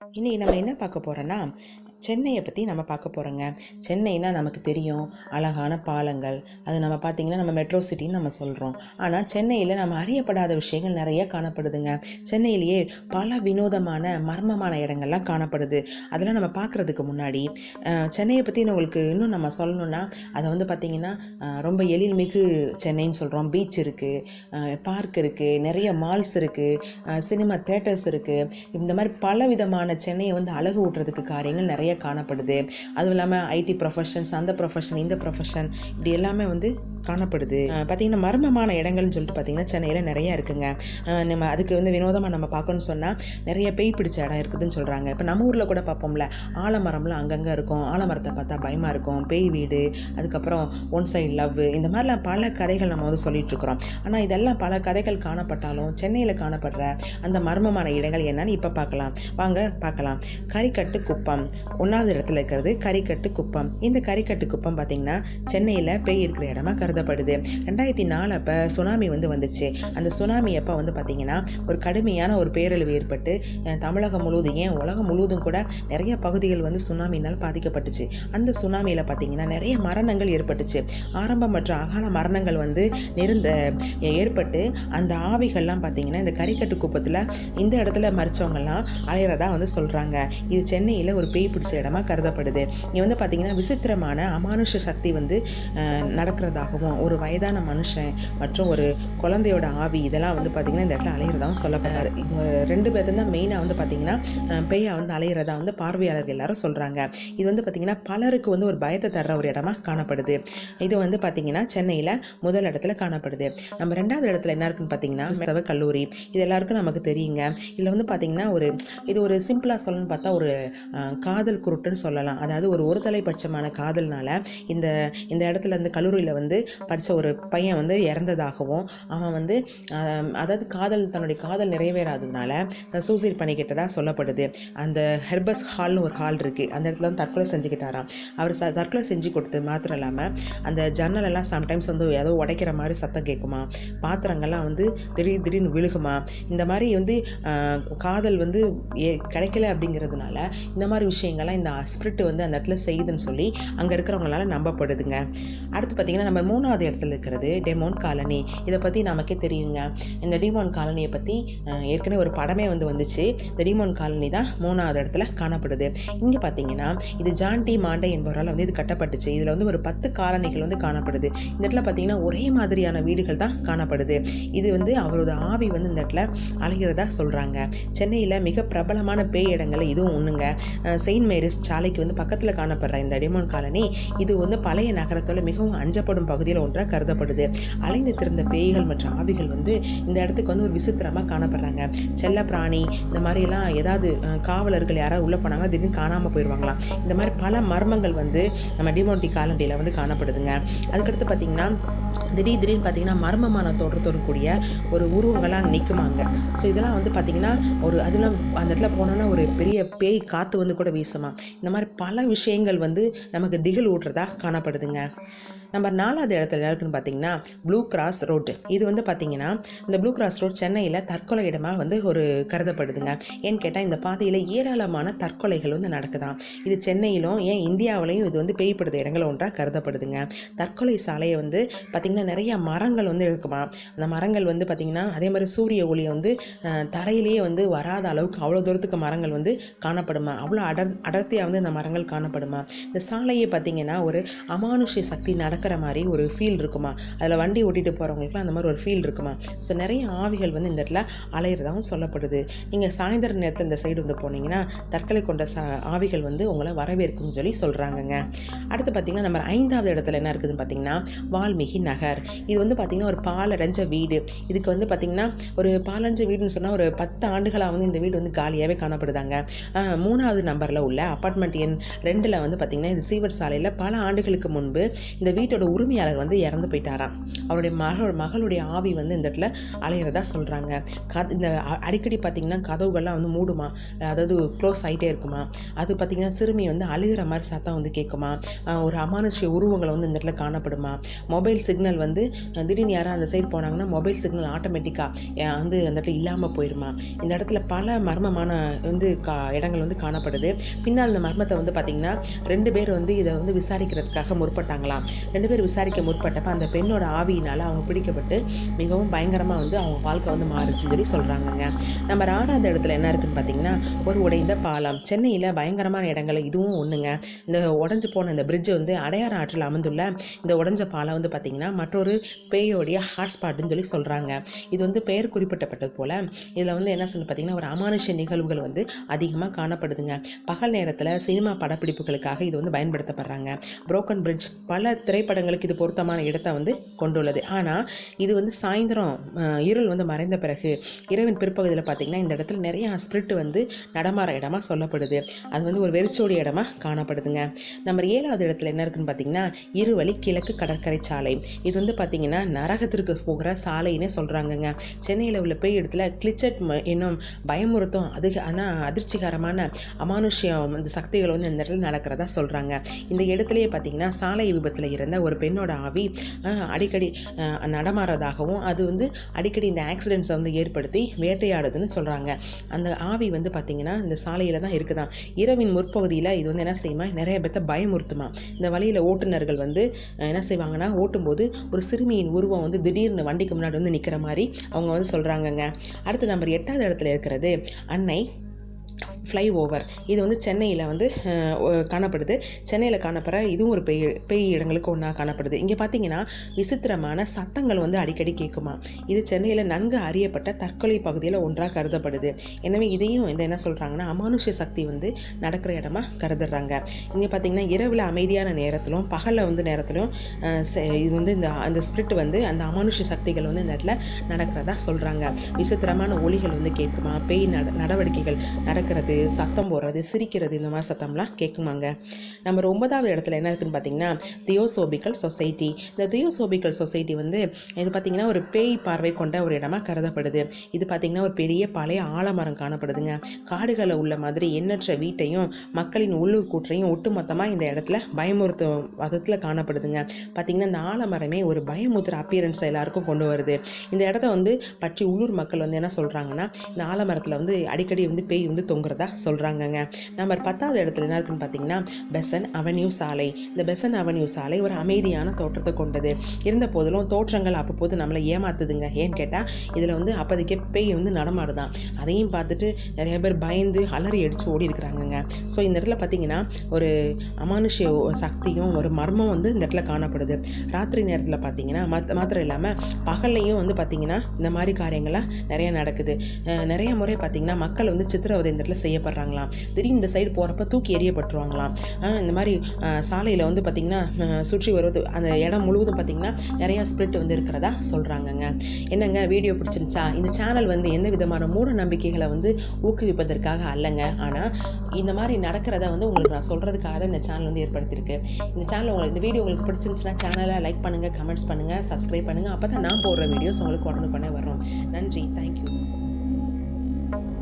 இன்னைக்கு நம்ம என்ன பார்க்க போறோம்னா சென்னையை பற்றி நம்ம பார்க்க போகிறோங்க சென்னைனா நமக்கு தெரியும் அழகான பாலங்கள். அது நம்ம பார்த்தீங்கன்னா நம்ம மெட்ரோ சிட்டின்னு நம்ம சொல்கிறோம் ஆனால் சென்னையில் நம்ம அறியப்படாத விஷயங்கள் நிறைய காணப்படுதுங்க. சென்னையிலேயே பல வினோதமான மர்மமான இடங்கள்லாம் காணப்படுது. அதெல்லாம் நம்ம பார்க்குறதுக்கு முன்னாடி சென்னையை பற்றி உங்களுக்கு இன்னும் நம்ம சொல்லணும்னா அதை வந்து பார்த்திங்கன்னா ரொம்ப எழில்மிகு சென்னைன்னு சொல்கிறோம் பீச் இருக்குது பார்க் இருக்குது நிறைய மால்ஸ் இருக்குது சினிமா தேட்டர்ஸ் இருக்குது இந்த மாதிரி பல விதமான சென்னையை வந்து அழகு ஊட்டுறதுக்கு காரியங்கள் நிறைய காணப்படுது. அதுவும் இல்லாமல் ஐடி ப்ரொஃபஷன்ஸ் அந்த ப்ரொஃபஷன் இந்த ப்ரொஃபஷன் இப்படி எல்லாமே வந்து காணப்படுது. பார்த்தீங்கன்னா மர்மமான இடங்கள்னு சொல்லிட்டு பார்த்தீங்கன்னா சென்னையில் நிறைய இருக்குங்க. நம்ம அதுக்கு வந்து வினோதமாக நம்ம பார்க்கணும்னு சொன்னால் நிறைய பேய் பிடிச்ச இடம் இருக்குதுன்னு சொல்கிறாங்க இப்போ நம்ம ஊரில் கூட பார்ப்போம்ல ஆலமரம்லாம் அங்கங்கே இருக்கும். ஆலமரத்தை பார்த்தா பயமாக இருக்கும். பேய் வீடு அதுக்கப்புறம் ஒன் சைடு லவ் இந்த மாதிரிலாம் பல கதைகள் நம்ம வந்து சொல்லிட்டு இருக்கிறோம். ஆனால் இதெல்லாம் பல கதைகள் காணப்பட்டாலும் சென்னையில் காணப்படுற அந்த மர்மமான இடங்கள் என்னன்னு இப்போ பார்க்கலாம். வாங்க பார்க்கலாம். கரிக்கட்டு குப்பம். ஒன்றாவது இடத்துல இருக்கிறது கரிக்கட்டு குப்பம். இந்த கரிக்கட்டு குப்பம் பார்த்தீங்கன்னா சென்னையில் பேய் இருக்கிற இடமா கருதப்படுது. ரெண்டாயிரத்தி நாலு அப்போ சுனாமி வந்து வந்துச்சு. அந்த சுனாமி அப்போ வந்து பார்த்தீங்கன்னா ஒரு கடுமையான ஒரு பேரழிவு ஏற்பட்டு தமிழகம் முழுவதும் ஏன் உலகம் முழுவதும் கூட நிறைய பகுதிகள் வந்து சுனாமினால் பாதிக்கப்பட்டுச்சு. அந்த சுனாமியில் பார்த்தீங்கன்னா நிறைய மரணங்கள் ஏற்பட்டுச்சு. ஆரம்ப மற்றும் அகால மரணங்கள் வந்து நெருந்த ஏற்பட்டு அந்த ஆவிகள்லாம் பார்த்தீங்கன்னா இந்த கரிக்கட்டு குப்பத்தில் இந்த இடத்துல மறிச்சவங்கெல்லாம் அலையிறதா வந்து சொல்கிறாங்க இது சென்னையில் ஒரு பேய் பிடிச்ச இடமா கருதப்படுது. இங்கே வந்து பார்த்திங்கன்னா விசித்திரமான அமானுஷ சக்தி வந்து நடக்கிறதாகவும் ஒரு வயதான மனுஷன் மற்றும் ஒரு குழந்தையோட ஆவி இதெல்லாம் வந்து பார்த்திங்கன்னா இந்த இடத்துல அலையிறதாகவும் சொல்லப்படுறாரு இவங்க ரெண்டு பேர்த்து தான் மெயினாக வந்து பார்த்திங்கன்னா அஹ், பேயா வந்து அலையிறதா வந்து பார்வையாளர்கள் எல்லாரும் சொல்கிறாங்க இது வந்து பார்த்திங்கன்னா பலருக்கு வந்து ஒரு பயத்தை தர்ற ஒரு இடமா காணப்படுது. இது வந்து பார்த்தீங்கன்னா சென்னையில் முதல் இடத்துல காணப்படுது. நம்ம ரெண்டாவது இடத்துல என்ன இருக்குன்னு பார்த்தீங்கன்னா கல்லூரி. இது எல்லாருக்கும் நமக்கு தெரியுங்க. இதில் வந்து பார்த்தீங்கன்னா ஒரு இது ஒரு சிம்பிளாக சொல்லணும்னு பார்த்தா ஒரு காதல் காதல் குருட்டுன்னு சொல்லலாம். அதாவது ஒரு ஒரு பட்சமான காதல்னால இந்த இந்த இடத்துல இருந்து கல்லூரியில் வந்து படித்த ஒரு பையன் வந்து இறந்ததாகவும் அவன் வந்து அதாவது காதல் தன்னுடைய காதல் நிறைவேறாததுனால சூசைட் பண்ணிக்கிட்டதாக சொல்லப்படுது. அந்த ஹெர்பஸ் ஹால்னு ஒரு ஹால் இருக்குது அந்த இடத்துல வந்து தற்கொலை செஞ்சுக்கிட்டாராம். அவர் ச- தற்கொலை செஞ்சு கொடுத்தது மாத்திரம் இல்லாமல் அந்த ஜன்னல் எல்லாம் சம்டைம்ஸ் வந்து ஏதோ உடைக்கிற மாதிரி சத்தம் கேட்குமா? பாத்திரங்கள்லாம் வந்து திடீர் திடீர்னு விழுகுமா? இந்த மாதிரி வந்து காதல் வந்து ஏ- கிடைக்கல அப்படிங்கிறதுனால இந்த மாதிரி விஷயங்கள் விஷயங்கள்லாம் இந்த ஸ்பிரிட் வந்து அந்த இடத்துல செய்யுதுன்னு சொல்லி அங்கே இருக்கிறவங்களால நம்பப்படுதுங்க. அடுத்து பார்த்தீங்கன்னா நம்ம மூணாவது இடத்துல இருக்கிறது டெமோன் காலனி இதை பற்றி நமக்கே தெரியுங்க. இந்த டிமோன் காலனியை பற்றி ஏற்கனவே ஒரு படமே வந்து வந்துச்சு. இந்த டிமோன் காலனி தான் மூணாவது இடத்துல காணப்படுது. இங்கே பார்த்தீங்கன்னா இது ஜான்டி மாண்டை என்பவரால் வந்து இது கட்டப்பட்டுச்சு. இதில் வந்து ஒரு பத்து காலனிகள் வந்து காணப்படுது. இந்த இடத்துல பார்த்தீங்கன்னா ஒரே மாதிரியான வீடுகள் தான் காணப்படுது. இது வந்து அவரோட ஆவி வந்து இந்த இடத்துல அலைகிறதா சொல்கிறாங்க சென்னையில் மிக பிரபலமான பேய் இடங்களில் இதுவும் ஒன்றுங்க செயின்ட் மேரிஸ் சாலைக்கு வந்து பக்கத்தில் காணப்படுற இந்த டிமோன் காலனி இது வந்து பழைய நகரத்தோட மிகவும் அஞ்சப்படும் பகுதியில் ஒன்றாக கருதப்படுது. அலைந்து திறந்த பேய்கள் மற்றும் ஆவிகள் வந்து இந்த இடத்துக்கு வந்து ஒரு விசித்திரமாக காணப்படுறாங்க. செல்ல பிராணி இந்த மாதிரிலாம் ஏதாவது காவலர்கள் யாராவது உள்ளே போனாங்க திடீர்னு காணாமல் போயிடுவாங்களாம் இந்த மாதிரி பல மர்மங்கள் வந்து நம்ம டிமோண்டி காலண்டியில் வந்து காணப்படுதுங்க. அதுக்கடுத்து பார்த்தீங்கன்னா திடீர் திடீர்னு பார்த்தீங்கன்னா மர்மமான தோற்றத்தோடு கூடிய ஒரு உருவங்களாக நிற்குமாங்க ஸோ இதெல்லாம் வந்து பார்த்தீங்கன்னா ஒரு அதெல்லாம் அந்த இடத்துல போனோன்னா ஒரு பெரிய பேய் காற்று வந்து கூட வீசுமா? இந்த மாதிரி பல விஷயங்கள் வந்து நமக்கு திகில் ஊட்டுறதா காணப்படுதுங்க. நம்பர் நாலாவது இடத்துல இருக்குன்னு பார்த்தீங்கன்னா ப்ளூ கிராஸ் ரோடு இது வந்து பார்த்தீங்கன்னா இந்த ப்ளூ கிராஸ் ரோட் சென்னையில் தற்கொலை இடமாக வந்து ஒரு கருதப்படுதுங்க. ஏன்னு கேட்டால் இந்த பாதையில் ஏராளமான தற்கொலைகள் வந்து நடக்குதாம் இது சென்னையிலும் ஏன் இந்தியாவிலையும் இது வந்து பேய்ப்படுத இடங்கள் ஒன்றாக கருதப்படுதுங்க. தற்கொலை சாலையை வந்து பார்த்திங்கன்னா நிறைய மரங்கள் வந்து இருக்குமா. அந்த மரங்கள் வந்து பார்த்திங்கன்னா அதே மாதிரி சூரிய ஒளி வந்து தரையிலேயே வந்து வராத அளவுக்கு அவ்வளோ தூரத்துக்கு மரங்கள் வந்து காணப்படுமா. அவ்வளோ அடர் அடர்த்தியாக வந்து இந்த மரங்கள் காணப்படுமா. இந்த சாலையை பார்த்திங்கன்னா ஒரு அமானுஷ்ய சக்தி நடக்கிற மாதிரி ஒரு ஃபீல் இருக்குமா? அதில் வண்டி ஓட்டிட்டு போகிறவங்களுக்குலாம் அந்த மாதிரி ஒரு ஃபீல் இருக்குமா? ஸோ நிறைய ஆவிகள் வந்து இந்த இடத்துல அலையிறதாகவும் சொல்லப்படுது. நீங்கள் சாயந்தர நேரத்தில் இந்த சைடு வந்து போனீங்கன்னா தற்கொலை கொண்ட ச ஆவிகள் வந்து உங்களை வரவேற்கும்னு சொல்லி சொல்கிறாங்கங்க அடுத்து பார்த்தீங்கன்னா நம்ம ஐந்தாவது இடத்துல என்ன இருக்குதுன்னு பார்த்தீங்கன்னா வால்மீகி நகர். இது வந்து பார்த்தீங்கன்னா ஒரு பாலடைஞ்ச வீடு. இதுக்கு வந்து பார்த்தீங்கன்னா ஒரு பாலடைஞ்ச வீடுன்னு சொன்னால் ஒரு பத்து ஆண்டுகளாக வந்து இந்த வீடு வந்து காலியாகவே காணப்படுதாங்க. மூணாவது நம்பரில் உள்ள அப்பார்ட்மெண்ட் எண் ரெண்டில் வந்து பார்த்தீங்கன்னா இது சீவர் சாலையில் பல ஆண்டுகளுக்கு முன்பு இந்த வீடு வீட்டோட உரிமையாளர் வந்து இறந்து போயிட்டாராம். அவருடைய மகள் மகளுடைய ஆவி வந்து இந்த இடத்துல அலையிறதா சொல்கிறாங்க க இந்த அடிக்கடி பார்த்தீங்கன்னா கதவுகள்லாம் வந்து மூடுமா? அதாவது க்ளோஸ் ஆகிட்டே இருக்குமா? அது பார்த்தீங்கன்னா சிறுமி வந்து அழுகிற மாதிரி சத்தம் வந்து கேட்குமா ஒரு அமானுஷ்ய உருவங்களை வந்து இந்த இடத்துல காணப்படுமா? மொபைல் சிக்னல் வந்து திடீர்னு யாரும் அந்த சைடு போனாங்கன்னா மொபைல் சிக்னல் ஆட்டோமேட்டிக்காக வந்து அந்த இடத்துல இல்லாமல் போயிடுமா இந்த இடத்துல பல மர்மமான வந்து கா இடங்கள் வந்து காணப்படுது. பின்னால் இந்த மர்மத்தை வந்து பார்த்திங்கன்னா ரெண்டு பேர் வந்து இதை வந்து விசாரிக்கிறதுக்காக முற்பட்டாங்களாம். ரெண்டு பேர் விசாரிக்க முற்பட்டப்ப அந்த பெண்ணோட ஆவியினால அவங்க பிடிக்கப்பட்டு மிகவும் பயங்கரமாக வந்து அவங்க வாழ்க்கை வந்து மாறுச்சுன்னு சொல்லி சொல்கிறாங்கங்க நம்ம ஆறாவது இடத்துல என்ன இருக்குன்னு பார்த்தீங்கன்னா ஒரு உடைந்த பாலம். சென்னையில் பயங்கரமான இடங்கள் இதுவும் ஒன்றுங்க இந்த உடஞ்சி போன இந்த பிரிட்ஜ் வந்து அடையாறு ஆற்றில் அமைந்துள்ள இந்த உடஞ்ச பாலம் வந்து பார்த்தீங்கன்னா மற்றொரு பேயோடைய ஹாட்ஸ்பாட்னு சொல்லி சொல்கிறாங்க இது வந்து பெயர் குறிப்பிட்டப்பட்டது போல் இதில் வந்து என்ன சொல்லி பார்த்தீங்கன்னா ஒரு அமானுஷ்ய நிகழ்வுகள் வந்து அதிகமாக காணப்படுதுங்க. பகல் நேரத்தில் சினிமா படப்பிடிப்புகளுக்காக இது வந்து பயன்படுத்தப்படுறாங்க. புரோக்கன் பிரிட்ஜ் பல திரைப்படங்களுக்கு இது பொருத்தமான இடத்தை வந்து கொண்டுள்ளது. ஆனால் இது வந்து சாயந்தரம் இருள் வந்து மறைந்த பிறகு இரவின் பிற்பகுதியில் பார்த்தீங்கன்னா இந்த இடத்துல நிறைய ஸ்பிரிட் வந்து நடமாற இடமா சொல்லப்படுது. அது வந்து ஒரு வெறிச்சோடி இடமா காணப்படுதுங்க. நம்ம ஏழாவது இடத்துல என்ன இருக்குன்னு பார்த்தீங்கன்னா இருவழி கிழக்கு கடற்கரை சாலை. இது வந்து பார்த்தீங்கன்னா நரகத்திற்கு போகிற சாலைன்னே சொல்கிறாங்கங்க சென்னையில் உள்ள பேய் இடத்துல கிளிச்சட் ம- என்னும் பயமுறுத்தும் அது ஆனால் அதிர்ச்சிகரமான அமானுஷ்யம் அந்த சக்திகள் வந்து இந்த இடத்துல நடக்கிறதா சொல்கிறாங்க இந்த இடத்துலையே பார்த்தீங்கன்னா சாலை விபத்தில் இறந்த ஒரு பெண்ணோட ஆவி அடிக்கடி நடமாறதாகவும் அது வந்து அடிக்கடி இந்த ஆக்சிடென்ட்ஸை வந்து ஏற்படுத்தி வேட்டையாடுதுன்னு சொல்கிறாங்க அந்த ஆவி வந்து பார்த்தீங்கன்னா இந்த சாலையில் தான் இருக்குதான் இரவின் முற்பகுதியில் இது வந்து என்ன செய்யுமா? நிறைய பேர்த்த பயமுறுத்துமா இந்த வழியில் ஓட்டுநர்கள் வந்து என்ன செய்வாங்கன்னா ஓட்டும்போது ஒரு சிறுமியின் உருவம் வந்து திடீர்னு வண்டிக்கு முன்னாடி வந்து நிற்கிற மாதிரி அவங்க வந்து சொல்கிறாங்கங்க அடுத்து நம்பர் எட்டாவது இடத்துல இருக்கிறது அன்னை ஃப்ளை ஓவர் இது வந்து சென்னையில் வந்து காணப்படுது. சென்னையில் காணப்படுற இதுவும் ஒரு பெய் பெய் இடங்களுக்கு ஒன்றா காணப்படுது. இங்கே பார்த்தீங்கன்னா விசித்திரமான சத்தங்கள் வந்து அடிக்கடி கேட்குமா இது சென்னையில் நன்கு அறியப்பட்ட தற்கொலை பகுதியில் ஒன்றாக கருதப்படுது. எனவே இதையும் இந்த என்ன சொல்கிறாங்கன்னா அமானுஷ்ய சக்தி வந்து நடக்கிற இடமா கருதுறாங்க. இங்கே பார்த்தீங்கன்னா இரவில் அமைதியான நேரத்திலும் பகலில் வந்து நேரத்திலும் இது வந்து இந்த அந்த ஸ்பிரிட் வந்து அந்த அமானுஷ்ய சக்திகள் வந்து இந்த இடத்துல நடக்கிறதா சொல்கிறாங்க விசித்திரமான ஒளிகள் வந்து கேட்குமா பேய் நட நடவடிக்கைகள் நடக்கிறது. சத்தம் போடுறது சிரிக்கிறது இந்த மாதிரி சத்தம்லாம் கேட்குமாங்க நம்ம ஒன்பதாவது இடத்துல என்ன இருக்குன்னு பார்த்தீங்கன்னா தியோசோபிக்கல் சொசைட்டி இந்த தியோசோபிக்கல் சொசைட்டி வந்து இது பார்த்தீங்கன்னா ஒரு பேய் பார்வை கொண்ட ஒரு இடமா கருதப்படுது. இது பார்த்தீங்கன்னா ஒரு பெரிய பழைய ஆலமரம் காணப்படுதுங்க. காடுகளில் உள்ள மாதிரி எண்ணற்ற வீட்டையும் மக்களின் உள்ளூர் கூற்றையும் ஒட்டுமொத்தமாக இந்த இடத்துல பயமுறுத்தும் விதத்தில் காணப்படுதுங்க. பார்த்தீங்கன்னா இந்த ஆலமரமே ஒரு பயமுத்துற அப்பியரன்ஸ் எல்லாருக்கும் கொண்டு வருது. இந்த இடத்த வந்து பற்றி உள்ளூர் மக்கள் வந்து என்ன சொல்கிறாங்கன்னா இந்த ஆலமரத்தில் வந்து அடிக்கடி வந்து பேய் வந்து தொங்குறதா சொல்கிறாங்கங்க நம்பர் பத்தாவது இடத்துல என்ன இருக்குன்னு பார்த்தீங்கன்னா பெசன் அவென்யூ சாலை. இந்த பெசன் அவென்யூ சாலை ஒரு அமைதியான தோற்றத்தை கொண்டது. இருந்த போதிலும் தோற்றங்கள் அப்பப்போது நம்மளை ஏமாத்துதுங்க. ஏன்னு கேட்டால் இதில் வந்து அப்போதைக்கு பேய் வந்து நடமாடுதான். அதையும் பார்த்துட்டு நிறைய பேர் பயந்து அலறி அடித்து ஓடி இருக்கிறாங்கங்க. ஸோ இந்த இடத்துல பார்த்தீங்கன்னா ஒரு அமானுஷ்ய சக்தியும் ஒரு மர்மம் வந்து இந்த இடத்துல காணப்படுது. ராத்திரி நேரத்தில் பார்த்தீங்கன்னா மத் மாத்திரம் இல்லாமல் பகல்லையும் வந்து பார்த்தீங்கன்னா இந்த மாதிரி காரியங்கள்லாம் நிறைய நடக்குது. நிறைய முறை பார்த்தீங்கன்னா மக்கள் வந்து சித்திரவதை இந்த இடத்துல செய்யப்படுறாங்களாம். திடீர்னு இந்த சைடு போகிறப்ப தூக்கி எறியப்பட்டுருவாங்களாம். இந்த மாதிரி சாலையில் வந்து பார்த்திங்கன்னா சுற்றி வருவது அந்த இடம் முழுவதும் பார்த்தீங்கன்னா நிறையா ஸ்பிரிட் வந்து இருக்கிறதா சொல்கிறாங்கங்க என்னங்க வீடியோ பிடிச்சிருந்துச்சா? இந்த சேனல் வந்து எந்த விதமான மூட நம்பிக்கைகளை வந்து ஊக்குவிப்பதற்காக அல்லங்க. ஆனால் இந்த மாதிரி நடக்கிறத வந்து உங்களுக்கு நான் சொல்கிறதுக்காக இந்த சேனல் வந்து ஏற்படுத்தியிருக்கு. இந்த சேனல் உங்களுக்கு இந்த வீடியோ உங்களுக்கு பிடிச்சிருந்துச்சுன்னா சேனலை லைக் பண்ணுங்கள் கமெண்ட்ஸ் பண்ணுங்கள் சப்ஸ்கிரைப் பண்ணுங்கள் அப்போ தான் நான் போடுற வீடியோஸ் உங்களுக்கு உடனுக்குடனே வரும். நன்றி. தேங்க்யூ